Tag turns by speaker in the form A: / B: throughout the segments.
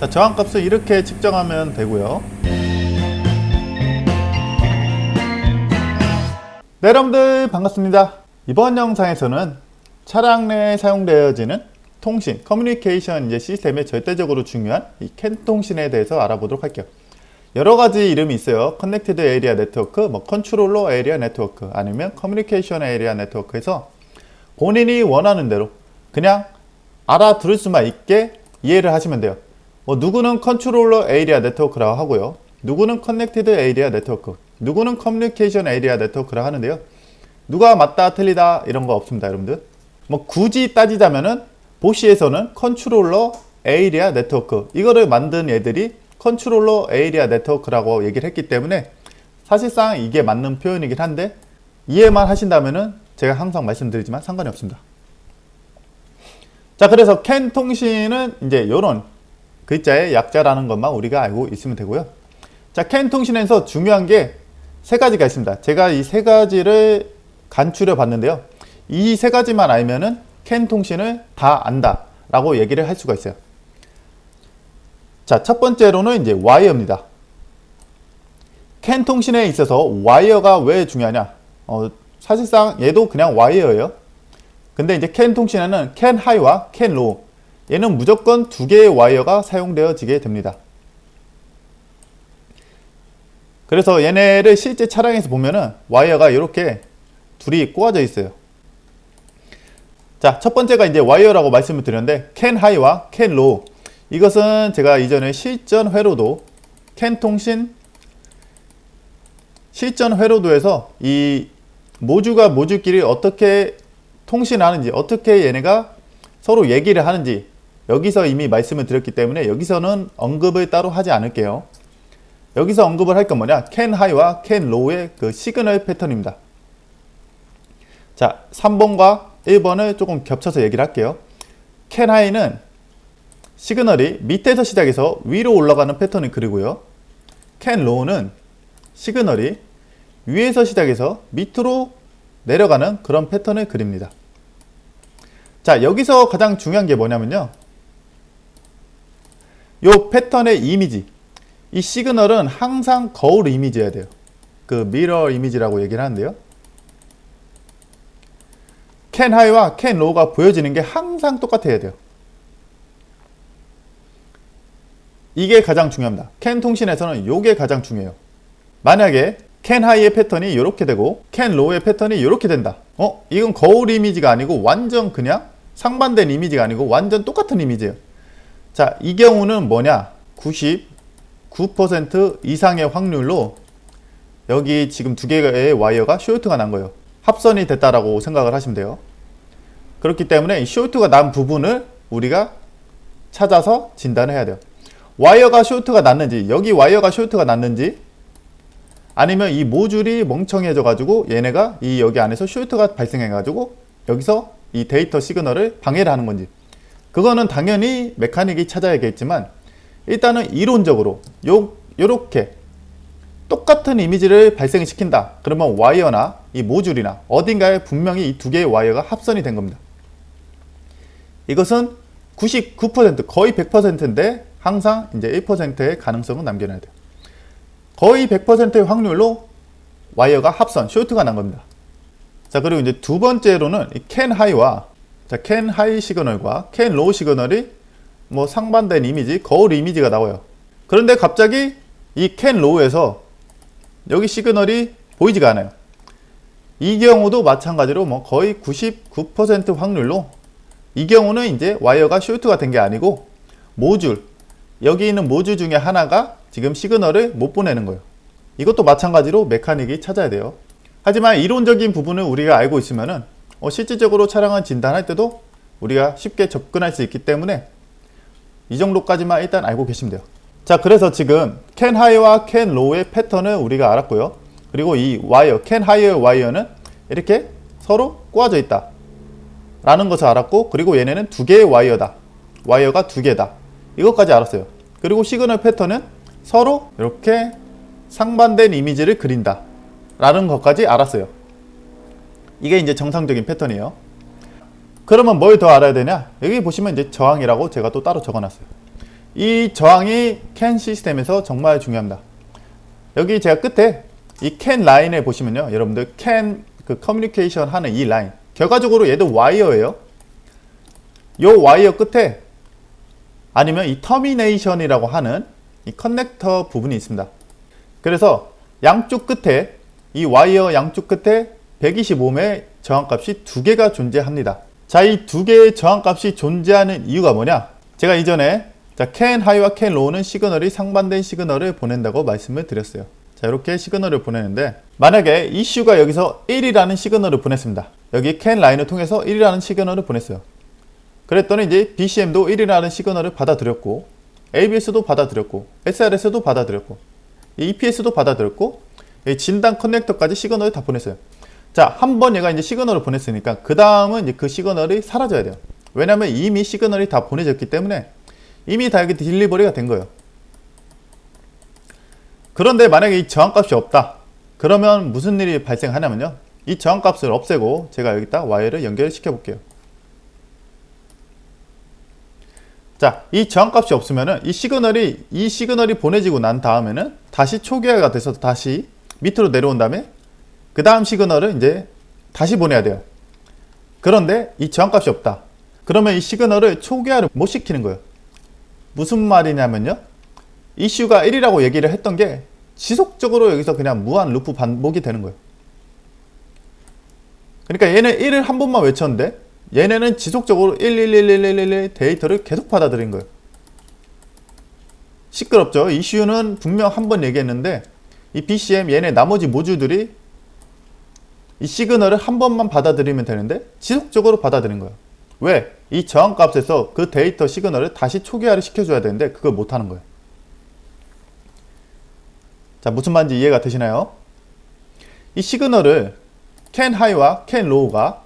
A: 자, 저항값을 이렇게 측정하면 되고요. 네, 여러분들 반갑습니다. 이번 영상에서는 차량 내에 사용되어지는 통신, 커뮤니케이션 이제 시스템에 절대적으로 중요한 이 캔 통신에 대해서 알아보도록 할게요. 여러 가지 이름이 있어요. 커넥티드 에리아 네트워크, 뭐 컨트롤러 에리아 네트워크, 아니면 커뮤니케이션 에리아 네트워크에서 본인이 원하는 대로 그냥 알아들을 수만 있게 이해를 하시면 돼요. 뭐 누구는 컨트롤러 에리아 네트워크라고 하고요. 누구는 커넥티드 에리아 네트워크, 누구는 커뮤니케이션 에리아 네트워크라 하는데요. 누가 맞다 틀리다 이런 거 없습니다, 여러분들. 뭐 굳이 따지자면은 보시에서는 컨트롤러 에리아 네트워크 이거를 만든 애들이 컨트롤러 에리아 네트워크라고 얘기를 했기 때문에 사실상 이게 맞는 표현이긴 한데 이해만 하신다면은 제가 항상 말씀드리지만 상관이 없습니다. 자, 그래서 캔 통신은 이제 요런 글자의 약자라는 것만 우리가 알고 있으면 되고요. 자, 캔 통신에서 중요한 게 세 가지가 있습니다. 제가 이 세 가지를 간추려 봤는데요. 이 세 가지만 알면은 캔 통신을 다 안다 라고 얘기를 할 수가 있어요. 자, 첫 번째로는 이제 와이어입니다. 캔 통신에 있어서 와이어가 왜 중요하냐? 어, 사실상 얘도 그냥 와이어예요. 근데 이제 캔 통신에는 캔 하이와 캔 로우 얘는 무조건 두 개의 와이어가 사용되어지게 됩니다. 그래서 얘네를 실제 차량에서 보면은 와이어가 이렇게 둘이 꼬아져 있어요. 자, 첫 번째가 이제 와이어라고 말씀을 드렸는데 캔 하이와 캔 로우 이것은 제가 이전에 실전 회로도 캔 통신 실전 회로도에서 이 모주가 모주끼리 어떻게 통신하는지 어떻게 얘네가 서로 얘기를 하는지 여기서 이미 말씀을 드렸기 때문에 여기서는 언급을 따로 하지 않을게요. 여기서 언급을 할 건 뭐냐? 캔 하이와 캔 로우의 그 시그널 패턴입니다. 자, 3번과 1번을 조금 겹쳐서 얘기를 할게요. 캔 하이는 시그널이 밑에서 시작해서 위로 올라가는 패턴을 그리고요. 캔 로우는 시그널이 위에서 시작해서 밑으로 내려가는 그런 패턴을 그립니다. 자, 여기서 가장 중요한 게 뭐냐면요. 요 패턴의 이미지. 이 시그널은 항상 거울 이미지여야 돼요. 그 미러 이미지라고 얘기를 하는데요. 캔 하이와 캔 로우가 보여지는 게 항상 똑같아야 돼요. 이게 가장 중요합니다. 캔 통신에서는 이게 가장 중요해요. 만약에 캔 하이의 패턴이 이렇게 되고 캔 로우의 패턴이 이렇게 된다. 어? 이건 거울 이미지가 아니고 완전 그냥 상반된 이미지가 아니고 완전 똑같은 이미지예요. 자, 이 경우는 뭐냐? 99% 이상의 확률로 여기 지금 두 개의 와이어가 쇼트가 난 거예요. 합선이 됐다라고 생각을 하시면 돼요. 그렇기 때문에 이 쇼트가 난 부분을 우리가 찾아서 진단을 해야 돼요. 와이어가 쇼트가 났는지, 여기 와이어가 쇼트가 났는지, 아니면 이 모듈이 멍청해져 가지고 얘네가 이 여기 안에서 쇼트가 발생해 가지고 여기서 이 데이터 시그널을 방해를 하는 건지 그거는 당연히 메카닉이 찾아야겠지만 일단은 이론적으로 요 요렇게 똑같은 이미지를 발생시킨다. 그러면 와이어나 이 모듈이나 어딘가에 분명히 이 두 개의 와이어가 합선이 된 겁니다. 이것은 99% 거의 100%인데 항상 이제 1%의 가능성은 남겨놔야 돼요. 거의 100%의 확률로 와이어가 합선, 쇼트가 난 겁니다. 자, 그리고 이제 두 번째로는 캔 하이와 자, 캔 하이 시그널과 캔 로우 시그널이 뭐 상반된 이미지, 거울 이미지가 나와요. 그런데 갑자기 이 캔 로우에서 여기 시그널이 보이지가 않아요. 이 경우도 마찬가지로 뭐 거의 99% 확률로 이 경우는 이제 와이어가 쇼트가 된 게 아니고 모듈 여기 있는 모듈 중에 하나가 지금 시그널을 못 보내는 거예요. 이것도 마찬가지로 메카닉이 찾아야 돼요. 하지만 이론적인 부분을 우리가 알고 있으면은 어, 실질적으로 차량을 진단할 때도 우리가 쉽게 접근할 수 있기 때문에 이 정도까지만 일단 알고 계시면 돼요. 자, 그래서 지금 캔 하이와 캔 로우의 패턴을 우리가 알았고요. 그리고 이 와이어, 캔 하이어 와이어는 이렇게 서로 꼬아져 있다. 라는 것을 알았고, 그리고 얘네는 두 개의 와이어다. 와이어가 두 개다. 이것까지 알았어요. 그리고 시그널 패턴은 서로 이렇게 상반된 이미지를 그린다. 라는 것까지 알았어요. 이게 이제 정상적인 패턴이에요. 그러면 뭘 더 알아야 되냐? 여기 보시면 이제 저항이라고 제가 또 따로 적어 놨어요. 이 저항이 캔 시스템에서 정말 중요합니다. 여기 제가 끝에 이 캔 라인에 보시면요. 여러분들 캔 그 커뮤니케이션 하는 이 라인. 결과적으로 얘도 와이어예요. 요 와이어 끝에 아니면 이 터미네이션이라고 하는 이 커넥터 부분이 있습니다. 그래서 양쪽 끝에 이 와이어 양쪽 끝에 125의 저항값이 두 개가 존재합니다. 자, 이 두 개의 저항값이 존재하는 이유가 뭐냐? 제가 이전에 자, 캔 하이와 캔 로우는 시그널이 상반된 시그널을 보낸다고 말씀을 드렸어요. 자, 이렇게 시그널을 보내는데 만약에 이슈가 여기서 1이라는 시그널을 보냈습니다. 여기 캔 라인을 통해서 1이라는 시그널을 보냈어요. 그랬더니 이제 BCM도 1이라는 시그널을 받아들였고 ABS도 받아들였고 SRS도 받아들였고 EPS도 받아들였고 이 진단 커넥터까지 시그널을 다 보냈어요. 자, 한 번 얘가 이제 시그널을 보냈으니까 그 다음은 이제 그 시그널이 사라져야 돼요. 왜냐면 이미 시그널이 다 보내졌기 때문에 이미 다 여기 딜리버리가 된 거예요. 그런데 만약에 이 저항값이 없다. 그러면 무슨 일이 발생하냐면요. 이 저항값을 없애고 제가 여기다 와이어를 연결 시켜 볼게요. 자, 이 저항값이 없으면은 이 시그널이 이 시그널이 보내지고 난 다음에는 다시 초기화가 돼서 다시 밑으로 내려온 다음에 그 다음 시그널을 이제 다시 보내야 돼요. 그런데 이 저항값이 없다. 그러면 이 시그널을 초기화를 못 시키는 거예요. 무슨 말이냐면요. 이슈가 1이라고 얘기를 했던 게 지속적으로 여기서 그냥 무한 루프 반복이 되는 거예요. 그러니까 얘는 1을 한 번만 외쳤는데 얘네는 지속적으로 1, 1, 1, 1, 1, 1, 1 데이터를 계속 받아들인 거예요. 시끄럽죠? 이슈는 분명 한 번 얘기했는데 이 BCM 얘네 나머지 모듈들이 이 시그널을 한 번만 받아들이면 되는데 지속적으로 받아들인 거예요. 왜? 이 저항값에서 그 데이터 시그널을 다시 초기화를 시켜줘야 되는데 그걸 못하는 거예요. 자 무슨 말인지 이해가 되시나요? 이 시그널을 캔 하이와 캔 로우가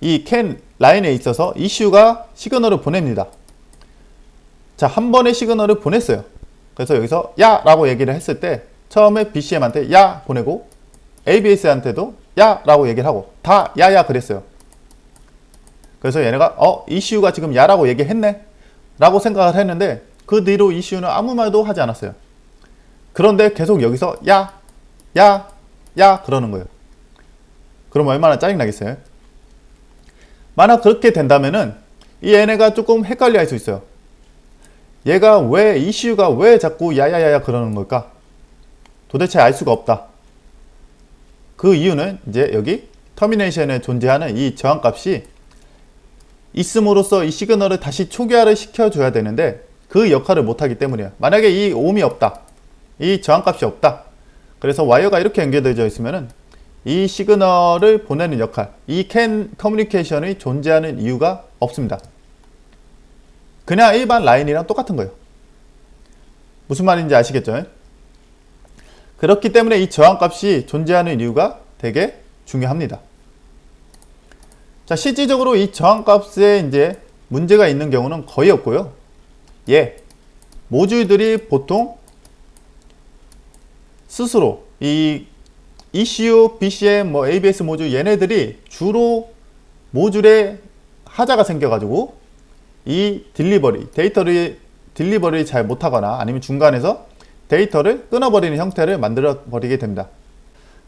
A: 이캔 라인에 있어서 이슈가 시그널을 보냅니다. 자, 한 번의 시그널을 보냈어요. 그래서 여기서 야! 라고 얘기를 했을 때 처음에 BCM한테 야! 보내고 ABS한테도 야! 라고 얘기를 하고 다 야야 그랬어요. 그래서 얘네가 어? 이슈가 지금 야라고 얘기했네? 라고 생각을 했는데 그 뒤로 이슈는 아무 말도 하지 않았어요. 그런데 계속 여기서 야! 야! 야! 그러는 거예요. 그럼 얼마나 짜증나겠어요? 만약 그렇게 된다면은 이 얘네가 조금 헷갈려 할 수 있어요. 얘가 왜 이슈가 왜 자꾸 야야야야 그러는 걸까? 도대체 알 수가 없다. 그 이유는 이제 여기 터미네이션에 존재하는 이 저항값이 있음으로써 이 시그널을 다시 초기화를 시켜줘야 되는데 그 역할을 못하기 때문이에요. 만약에 이 오음이 없다. 이 저항값이 없다. 그래서 와이어가 이렇게 연결되어 있으면은 이 시그널을 보내는 역할, 이 캔 커뮤니케이션이 존재하는 이유가 없습니다. 그냥 일반 라인이랑 똑같은 거예요. 무슨 말인지 아시겠죠? 그렇기 때문에 이 저항값이 존재하는 이유가 되게 중요합니다. 자, 실질적으로 이 저항값에 이제 문제가 있는 경우는 거의 없고요. 예. 모듈들이 보통 스스로 이 ECU, BCM, 뭐 ABS 모듈 얘네들이 주로 모듈에 하자가 생겨가지고 이 딜리버리 데이터를 딜리버리 잘 못하거나 아니면 중간에서 데이터를 끊어버리는 형태를 만들어 버리게 됩니다.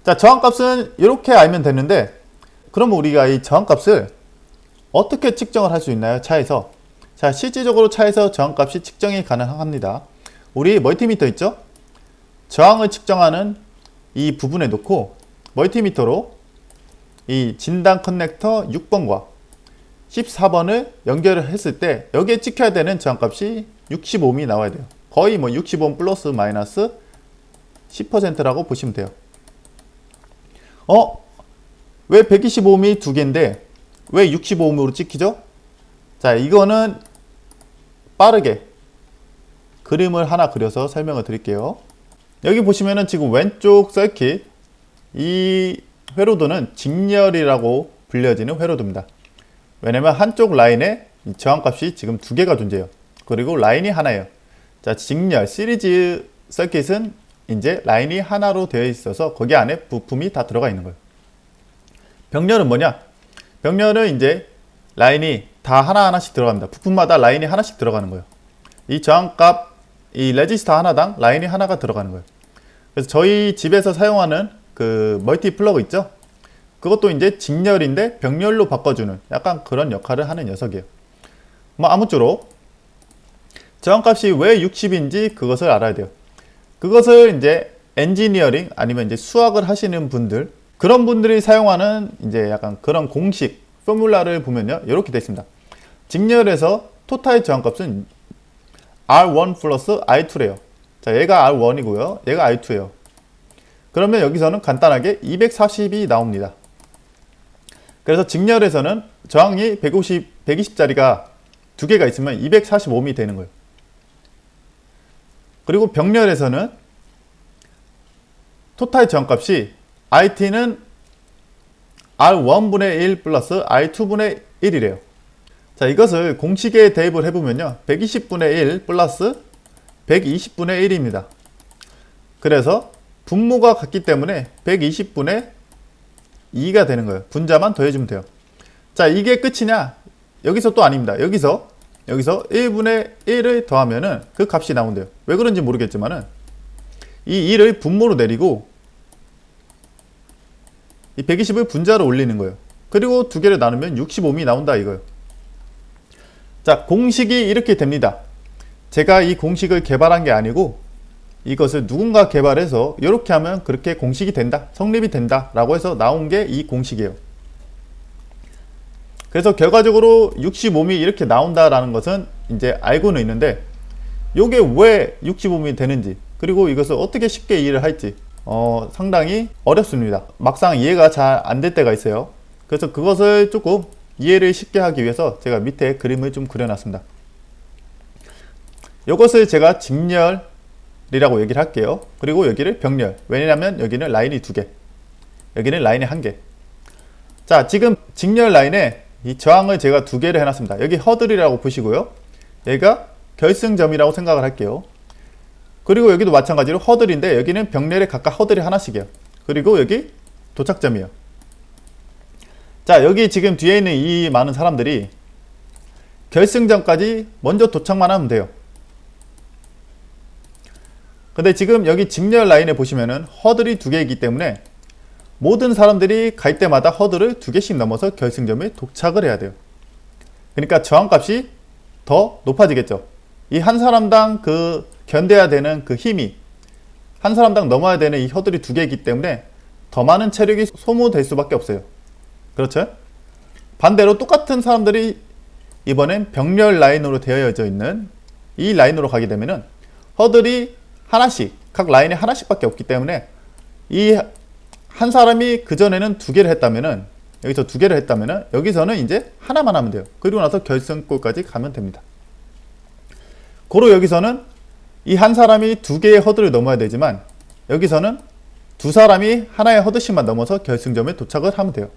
A: 자 저항값은 이렇게 알면 되는데 그러면 우리가 이 저항값을 어떻게 측정을 할 수 있나요? 차에서 자 실질적으로 차에서 저항값이 측정이 가능합니다. 우리 멀티미터 있죠? 저항을 측정하는 이 부분에 놓고 멀티미터로 이 진단 커넥터 6번과 14번을 연결을 했을 때 여기에 찍혀야 되는 저항값이 65옴이 나와야 돼요. 거의 뭐 60옴 플러스 마이너스 10%라고 보시면 돼요. 어? 왜 125옴이 두 개인데 왜 65옴으로 찍히죠? 자, 이거는 빠르게 그림을 하나 그려서 설명을 드릴게요. 여기 보시면은 지금 왼쪽 서킷 이 회로도는 직렬이라고 불려지는 회로도입니다. 왜냐면 한쪽 라인에 저항값이 지금 두 개가 존재해요. 그리고 라인이 하나예요. 자, 직렬 시리즈 서킷은 이제 라인이 하나로 되어 있어서 거기 안에 부품이 다 들어가 있는 거예요. 병렬은 뭐냐? 병렬은 이제 라인이 다 하나하나씩 들어갑니다. 부품마다 라인이 하나씩 들어가는 거예요. 이 저항값 이 레지스터 하나당 라인이 하나가 들어가는 거예요. 그래서 저희 집에서 사용하는 그 멀티 플러그 있죠? 그것도 이제 직렬인데 병렬로 바꿔주는 약간 그런 역할을 하는 녀석이에요. 뭐 아무쪼록 저항값이 왜 60인지 그것을 알아야 돼요. 그것을 이제 엔지니어링 아니면 이제 수학을 하시는 분들 그런 분들이 사용하는 이제 약간 그런 공식 포뮬라를 보면요 이렇게 되어 있습니다. 직렬에서 토탈 저항값은 R1 플러스 I2래요. 자 얘가 R1이고요. 얘가 I2예요. 그러면 여기서는 간단하게 240이 나옵니다. 그래서 직렬에서는 저항이 150, 120짜리가 두 개가 있으면 245미 되는 거예요. 그리고 병렬에서는 토탈 저항값이 IT는 R1분의 1 플러스 I2분의 1이래요. 자, 이것을 공식에 대입을 해보면요. 120분의 1 플러스 120분의 1입니다. 그래서 분모가 같기 때문에 120분의 2가 되는 거예요. 분자만 더해주면 돼요. 자, 이게 끝이냐? 여기서 또 아닙니다. 여기서 여기서 1분의 1을 더하면은 그 값이 나온대요. 왜 그런지 모르겠지만은 이 2를 분모로 내리고 이 120을 분자로 올리는 거예요. 그리고 두 개를 나누면 65미 나온다 이거예요. 자, 공식이 이렇게 됩니다. 제가 이 공식을 개발한 게 아니고 이것을 누군가 개발해서 이렇게 하면 그렇게 공식이 된다, 성립이 된다 라고 해서 나온 게 이 공식이에요. 그래서 결과적으로 65미 이렇게 나온다라는 것은 이제 알고는 있는데 이게 왜 65미 되는지 그리고 이것을 어떻게 쉽게 이해를 할지 어, 상당히 어렵습니다. 막상 이해가 잘 안 될 때가 있어요. 그래서 그것을 조금 이해를 쉽게 하기 위해서 제가 밑에 그림을 좀 그려놨습니다. 이것을 제가 직렬이라고 얘기를 할게요. 그리고 여기를 병렬. 왜냐하면 여기는 라인이 두 개. 여기는 라인이 한 개. 자, 지금 직렬 라인에 이 저항을 제가 두 개를 해놨습니다. 여기 허들이라고 보시고요. 얘가 결승점이라고 생각을 할게요. 그리고 여기도 마찬가지로 허들인데 여기는 병렬에 각각 허들이 하나씩이에요. 그리고 여기 도착점이에요. 자, 여기 지금 뒤에 있는 이 많은 사람들이 결승점까지 먼저 도착만 하면 돼요. 근데 지금 여기 직렬 라인에 보시면은 허들이 두 개이기 때문에 모든 사람들이 갈 때마다 허들을 두 개씩 넘어서 결승점에 도착을 해야 돼요. 그러니까 저항값이 더 높아지겠죠. 이 한 사람당 그 견뎌야 되는 그 힘이 한 사람당 넘어야 되는 이 허들이 두 개이기 때문에 더 많은 체력이 소모될 수밖에 없어요. 그렇죠? 반대로 똑같은 사람들이 이번엔 병렬 라인으로 되어져 있는 이 라인으로 가게 되면은 허들이 하나씩 각 라인에 하나씩밖에 없기 때문에 이 한 사람이 그 전에는 두 개를 했다면은 여기서 두 개를 했다면은 여기서는 이제 하나만 하면 돼요. 그리고 나서 결승골까지 가면 됩니다. 고로 여기서는 이 한 사람이 두 개의 허들을 넘어야 되지만 여기서는 두 사람이 하나의 허드씩만 넘어서 결승점에 도착을 하면 돼요.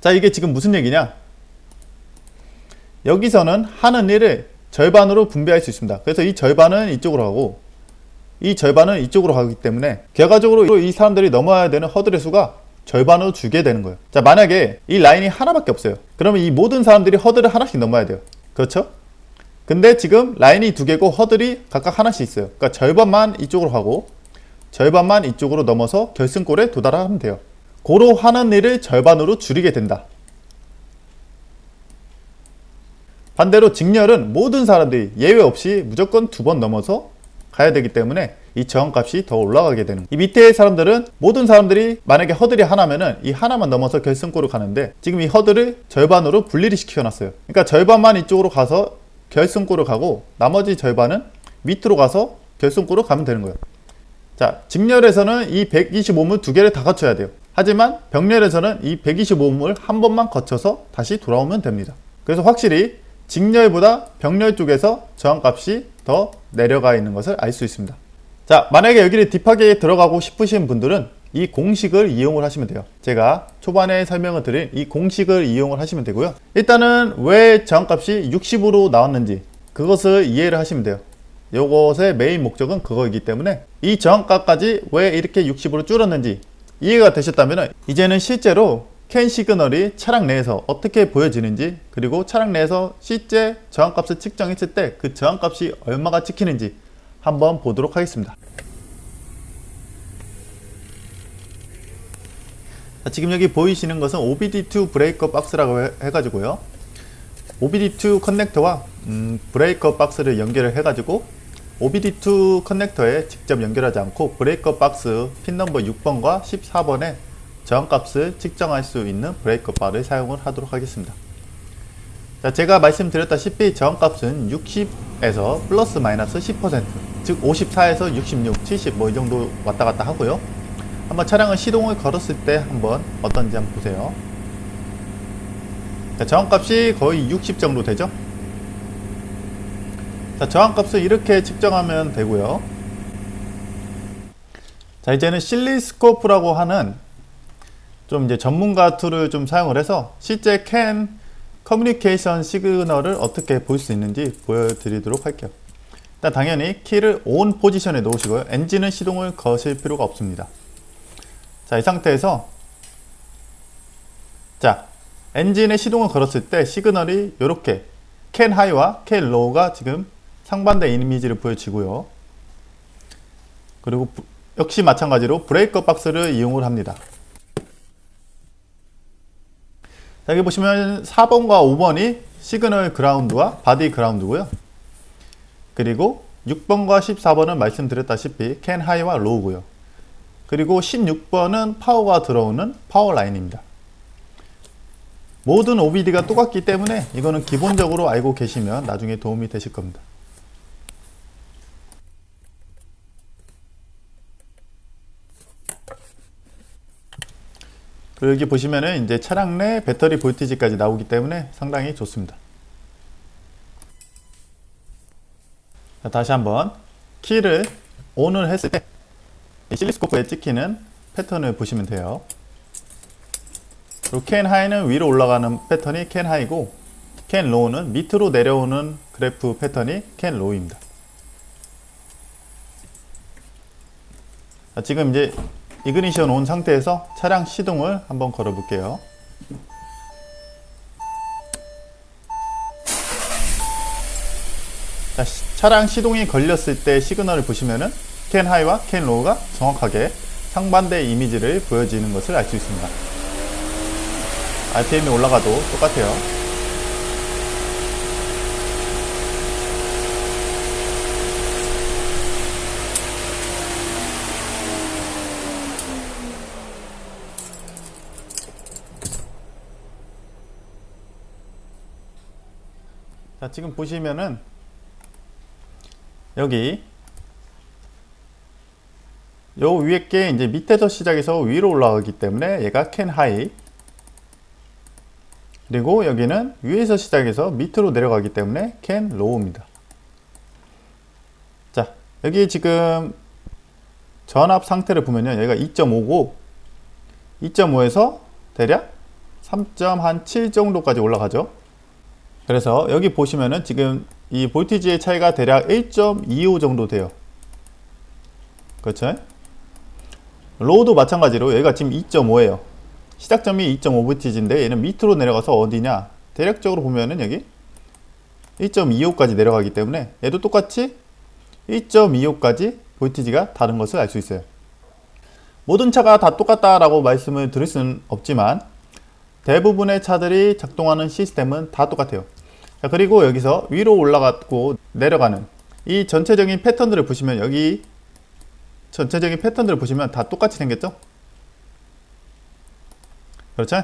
A: 자, 이게 지금 무슨 얘기냐? 여기서는 하는 일을 절반으로 분배할 수 있습니다. 그래서 이 절반은 이쪽으로 하고 이 절반은 이쪽으로 가기 때문에 결과적으로 이 사람들이 넘어야 되는 허들의 수가 절반으로 주게 되는 거예요. 자, 만약에 이 라인이 하나밖에 없어요. 그러면 이 모든 사람들이 허들을 하나씩 넘어야 돼요. 그렇죠? 근데 지금 라인이 두 개고 허들이 각각 하나씩 있어요. 그러니까 절반만 이쪽으로 가고 절반만 이쪽으로 넘어서 결승골에 도달하면 돼요. 고로 하는 일을 절반으로 줄이게 된다. 반대로 직렬은 모든 사람들이 예외 없이 무조건 두 번 넘어서 가야 되기 때문에 이 저항값이 더 올라가게 되는 이 밑에 사람들은 모든 사람들이 만약에 허들이 하나면은 이 하나만 넘어서 결승골을 가는데 지금 이 허들을 절반으로 분리를 시켜놨어요. 그러니까 절반만 이쪽으로 가서 결승골을 가고 나머지 절반은 밑으로 가서 결승골을 가면 되는 거예요. 자 직렬에서는 이 125물 두 개를 다 거쳐야 돼요. 하지만 병렬에서는 이 125물 한 번만 거쳐서 다시 돌아오면 됩니다. 그래서 확실히 직렬보다 병렬 쪽에서 저항값이 더 내려가 있는 것을 알 수 있습니다. 자, 만약에 여기를 딥하게 들어가고 싶으신 분들은 이 공식을 이용을 하시면 돼요. 제가 초반에 설명을 드린 이 공식을 이용을 하시면 되고요. 일단은 왜 저항값이 60으로 나왔는지 그것을 이해를 하시면 돼요. 이것의 메인 목적은 그거이기 때문에 이 저항값까지 왜 이렇게 60으로 줄었는지 이해가 되셨다면 이제는 실제로 캔 시그널이 차량 내에서 어떻게 보여지는지 그리고 차량 내에서 실제 저항값을 측정했을 때 그 저항값이 얼마가 찍히는지 한번 보도록 하겠습니다. 자, 지금 여기 보이시는 것은 OBD2 브레이커 박스라고 해, 해가지고요. OBD2 커넥터와 음, 브레이커 박스를 연결을 해가지고 OBD2 커넥터에 직접 연결하지 않고 브레이커 박스 핀 넘버 6번과 14번에 저항값을 측정할 수 있는 브레이커 바를 사용을 하도록 하겠습니다. 자, 제가 말씀드렸다시피 저항값은 60에서 플러스 마이너스 10%, 즉 54에서 66, 70 뭐 이 정도 왔다 갔다 하고요. 한번 차량을 시동을 걸었을 때 한번 어떤지 한번 보세요. 자, 저항값이 거의 60 정도 되죠? 자, 저항값을 이렇게 측정하면 되고요. 자, 이제는 실리스코프라고 하는 좀 이제 전문가 툴을 좀 사용을 해서 실제 캔 커뮤니케이션 시그널을 어떻게 볼 수 있는지 보여드리도록 할게요. 일단 당연히 키를 ON 포지션에 놓으시고요. 엔진은 시동을 거실 필요가 없습니다. 자, 이 상태에서 자, 엔진의 시동을 걸었을 때 시그널이 이렇게 캔 하이와 캔 로우가 지금 상반대 이미지를 보여지고요. 그리고 부- 역시 마찬가지로 브레이커 박스를 이용을 합니다. 자, 여기 보시면 4번과 5번이 시그널 그라운드와 바디 그라운드고요. 그리고 6번과 14번은 말씀드렸다시피 캔 하이와 로우고요. 그리고 16번은 파워가 들어오는 파워 라인입니다. 모든 OBD가 똑같기 때문에 이거는 기본적으로 알고 계시면 나중에 도움이 되실 겁니다. 그리고 여기 보시면은 이제 차량 내 배터리 볼티지까지 나오기 때문에 상당히 좋습니다. 자, 다시 한번 키를 ON을 했을 때 실리스코프에 찍히는 패턴을 보시면 돼요. 캔 하이는 위로 올라가는 패턴이 캔 하이고 캔 로우는 밑으로 내려오는 그래프 패턴이 캔 로우입니다. 자, 지금 이제 이그니션 온 상태에서 차량 시동을 한번 걸어 볼게요. 자, 시- 차량 시동이 걸렸을 때 시그널을 보시면은 캔 하이와 캔 로우가 정확하게 상반대 이미지를 보여지는 것을 알 수 있습니다. RPM이 올라가도 똑같아요. 자, 지금 보시면은 여기 요 위에 게 이제 밑에서 시작해서 위로 올라가기 때문에 얘가 캔 하이 그리고 여기는 위에서 시작해서 밑으로 내려가기 때문에 캔 로우입니다. 자, 여기 지금 전압 상태를 보면요. 얘가 2.5고 2.5에서 대략 3.7 정도까지 올라가죠. 그래서 여기 보시면은 지금 이 볼티지의 차이가 대략 1.25 정도 돼요. 그렇죠? 로우도 마찬가지로 얘가 지금 2.5예요. 시작점이 2.5볼티지인데 얘는 밑으로 내려가서 어디냐? 대략적으로 보면은 여기 1.25까지 내려가기 때문에 얘도 똑같이 1.25까지 볼티지가 다른 것을 알 수 있어요. 모든 차가 다 똑같다라고 말씀을 드릴 수는 없지만 대부분의 차들이 작동하는 시스템은 다 똑같아요. 자, 그리고 여기서 위로 올라갔고 내려가는 이 전체적인 패턴들을 보시면 여기 전체적인 패턴들을 보시면 다 똑같이 생겼죠? 그렇죠?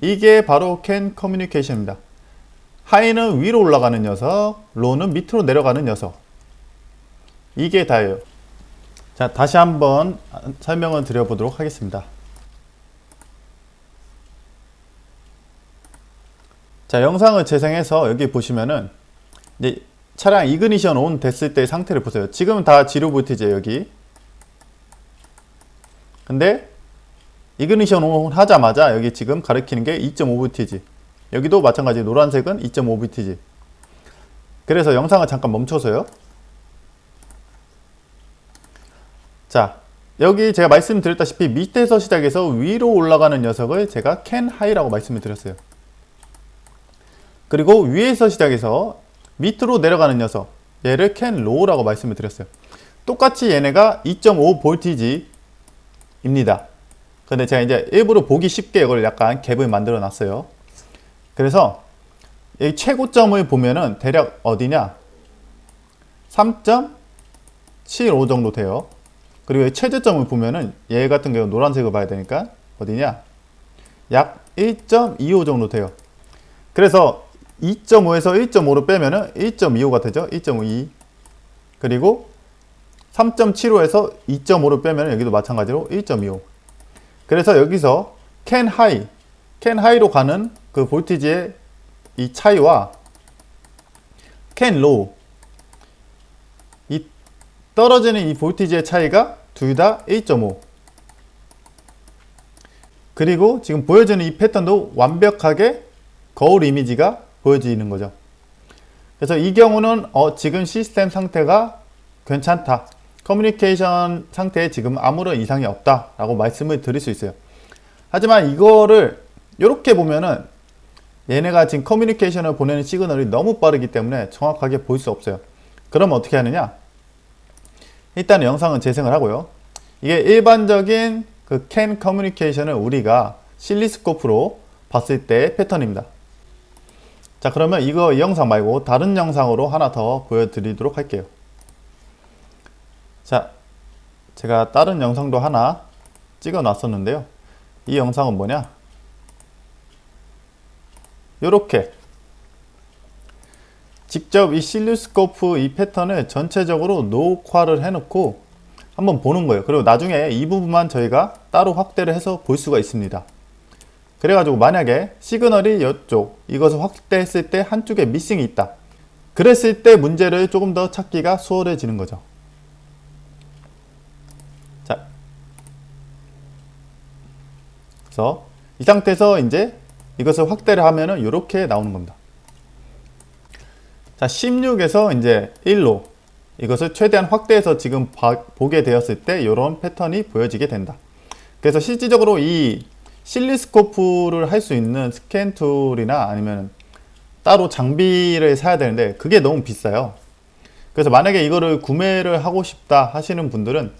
A: 이게 바로 캔 커뮤니케이션입니다. 하이는 위로 올라가는 녀석, 로는 밑으로 내려가는 녀석. 이게 다예요. 자, 다시 한번 설명을 드려보도록 하겠습니다. 자, 영상을 재생해서 여기 보시면은 이제 차량 이그니션 온 됐을 때 상태를 보세요. 지금은 다 지로 볼티지예요, 여기. 근데 이그니션 온 하자마자 여기 지금 가리키는 게 2.5볼티지. 여기도 마찬가지 노란색은 2.5볼티지. 그래서 영상을 잠깐 멈춰서요. 자, 여기 제가 말씀드렸다시피 밑에서 시작해서 위로 올라가는 녀석을 제가 can high라고 말씀을 드렸어요. 그리고 위에서 시작해서 밑으로 내려가는 녀석 얘를 can low라고 말씀을 드렸어요. 똑같이 얘네가 2.5 볼티지 입니다. 근데 제가 이제 일부러 보기 쉽게 이걸 약간 갭을 만들어 놨어요. 그래서 이 최고점을 보면은 대략 어디냐? 3.75 정도 돼요. 그리고 이 최저점을 보면은 얘 같은 경우 노란색을 봐야 되니까 어디냐? 약 1.25 정도 돼요. 그래서 2.5에서 1.5로 빼면은 1.25가 되죠. 1.52. 그리고 3.75에서 2.5로 빼면 여기도 마찬가지로 1.25. 그래서 여기서 can high, can high로 가는 그 볼티지의 이 차이와 can low 이 떨어지는 이 볼티지의 차이가 둘 다 1.5. 그리고 지금 보여지는 이 패턴도 완벽하게 거울 이미지가 보여지는 거죠. 그래서 이 경우는 어, 지금 시스템 상태가 괜찮다. 커뮤니케이션 상태에 지금 아무런 이상이 없다 라고 말씀을 드릴 수 있어요. 하지만 이거를 이렇게 보면은 얘네가 지금 커뮤니케이션을 보내는 시그널이 너무 빠르기 때문에 정확하게 볼 수 없어요. 그럼 어떻게 하느냐? 일단 영상은 재생을 하고요. 이게 일반적인 그 CAN 커뮤니케이션을 우리가 실리스코프로 봤을 때 패턴입니다. 자 그러면 이거 이 영상 말고 다른 영상으로 하나 더 보여드리도록 할게요. 자 제가 다른 영상도 하나 찍어 놨었는데요. 이 영상은 뭐냐? 요렇게 직접 이 실루스코프 이 패턴을 전체적으로 녹화를 해놓고 한번 보는 거예요. 그리고 나중에 이 부분만 저희가 따로 확대를 해서 볼 수가 있습니다. 그래가지고 만약에 시그널이 이쪽 이것을 확대했을 때 한쪽에 미싱이 있다. 그랬을 때 문제를 조금 더 찾기가 수월해지는 거죠. 자, 그래서 이 상태에서 이제 이것을 확대를 하면은 이렇게 나오는 겁니다. 자, 16에서 이제 1로 이것을 최대한 확대해서 지금 봐- 보게 되었을 때 이런 패턴이 보여지게 된다. 그래서 실질적으로 이 실리스코프를 할 수 있는 스캔 툴이나 아니면 따로 장비를 사야 되는데 그게 너무 비싸요. 그래서 만약에 이거를 구매를 하고 싶다 하시는 분들은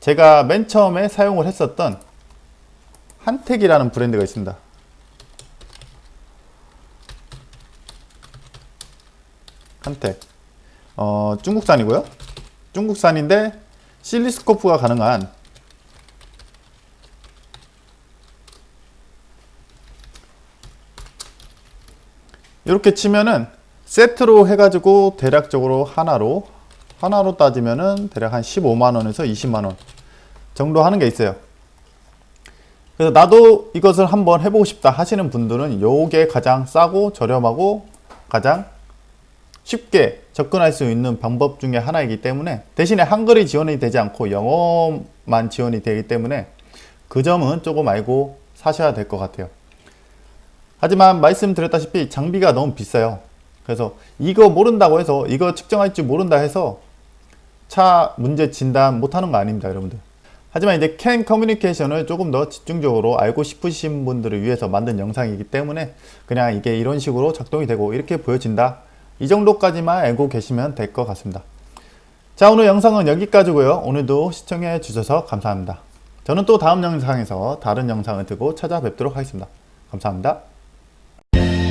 A: 제가 맨 처음에 사용을 했었던 한택이라는 브랜드가 있습니다. 한택. 어, 중국산이고요. 중국산인데 실리스코프가 가능한 이렇게 치면은 세트로 해가지고 대략적으로 하나로 하나로 따지면은 대략 한 15만 원에서 20만 원 정도 하는 게 있어요. 그래서 나도 이것을 한번 해보고 싶다 하시는 분들은 요게 가장 싸고 저렴하고 가장 쉽게 접근할 수 있는 방법 중에 하나이기 때문에 대신에 한글이 지원이 되지 않고 영어만 지원이 되기 때문에 그 점은 조금 알고 사셔야 될 것 같아요. 하지만 말씀드렸다시피 장비가 너무 비싸요. 그래서 이거 모른다고 해서 이거 측정할 줄 모른다 해서 차 문제 진단 못하는 거 아닙니다, 여러분들. 하지만 이제 CAN 커뮤니케이션을 조금 더 집중적으로 알고 싶으신 분들을 위해서 만든 영상이기 때문에 그냥 이게 이런 식으로 작동이 되고 이렇게 보여진다. 이 정도까지만 알고 계시면 될 것 같습니다. 자, 오늘 영상은 여기까지고요. 오늘도 시청해 주셔서 감사합니다. 저는 또 다음 영상에서 다른 영상을 들고 찾아뵙도록 하겠습니다. 감사합니다. Thank you.